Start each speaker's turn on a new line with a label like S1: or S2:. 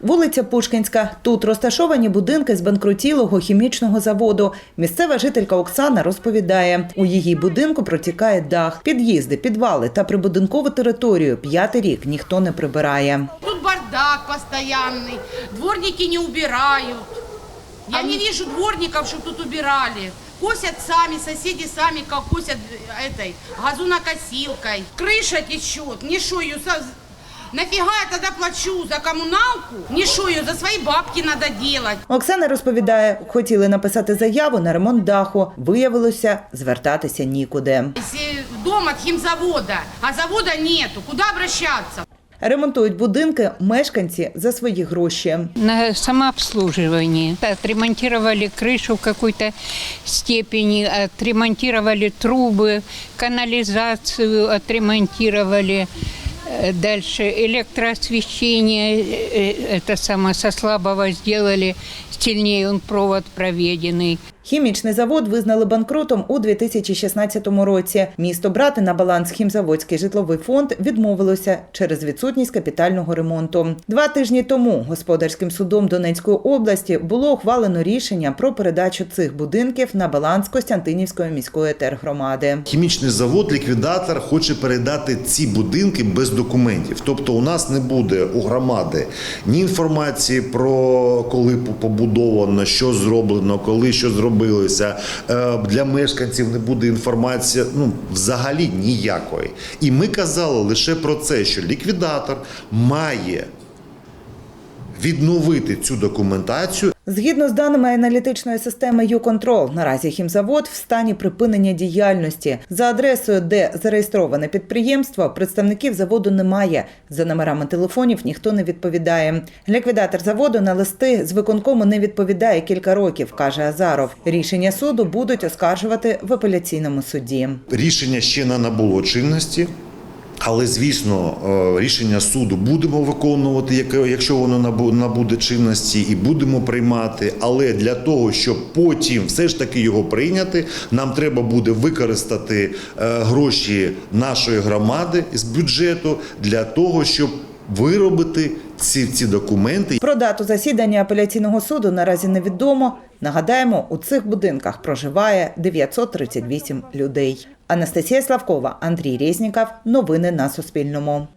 S1: Вулиця Пушкінська. Тут розташовані будинки з банкрутілого хімічного заводу. Місцева жителька Оксана розповідає, у її будинку протікає дах, під'їзди, підвали та прибудинкову територію. П'ятий рік ніхто не прибирає.
S2: Тут бардак постоянный, дворники не убирают. Я не вижу дворников, чтобы тут убирали. Косят сами, соседи сами как косят э, этой газонокосилкой. Крыша течет, не шо ее Нафига я тогда плачу за шо ее за свои бабки надо делать.
S1: Оксана розповідає, хотіли написати заяву на ремонт даху. Виявилося, звертатися нікуди.
S2: Если дом от химзавода, а завода нету, куда обращаться?
S1: Ремонтують будинки мешканці за свої гроші.
S3: на самообслуживание. Отремонтировали крышу в какой-то степени, отремонтировали трубы, канализацию отремонтировали. Э, Дальше электроосвещение, э, это самое со слабого сделали, сильнее он провод проведенный.
S1: Хімічний завод визнали банкрутом у 2016 році. Місто брати на баланс хімзаводський житловий фонд відмовилося через відсутність капітального ремонту. Два тижні тому господарським судом Донецької області було ухвалено рішення про передачу цих будинків на баланс Костянтинівської міської тергромади.
S4: Хімічний завод, ліквідатор хоче передати ці будинки без документів. Тобто, у нас не буде у громади ні інформації про коли побудовано, що зроблено, коли що зробилося. Е, Для мешканців не буде інформації ну взагалі ніякої. І ми казали лише про це, що ліквідатор має відновити цю документацію
S1: Згідно з даними аналітичної системи «Юконтрол», наразі хімзавод в стані припинення діяльності. За адресою, де зареєстроване підприємство, представників заводу немає. За номерами телефонів ніхто не відповідає. Ліквідатор заводу на листи з виконкому не відповідає кілька років, каже Азаров. Рішення суду будуть оскаржувати в апеляційному суді.
S4: Рішення ще не набуло чинності. Але звісно, е, рішення суду будемо виконувати, якщо воно набу- набуде чинності, і будемо приймати. Але для того, щоб потім все ж таки його прийняти, нам треба буде використати е, гроші нашої громади з бюджету для того, щоб виробити ці, ці документи.
S1: Про дату засідання апеляційного суду наразі невідомо. Нагадаємо, у цих будинках проживає 938 людей. Анастасія Славкова, Андрій Резніков. Новини на Суспільному.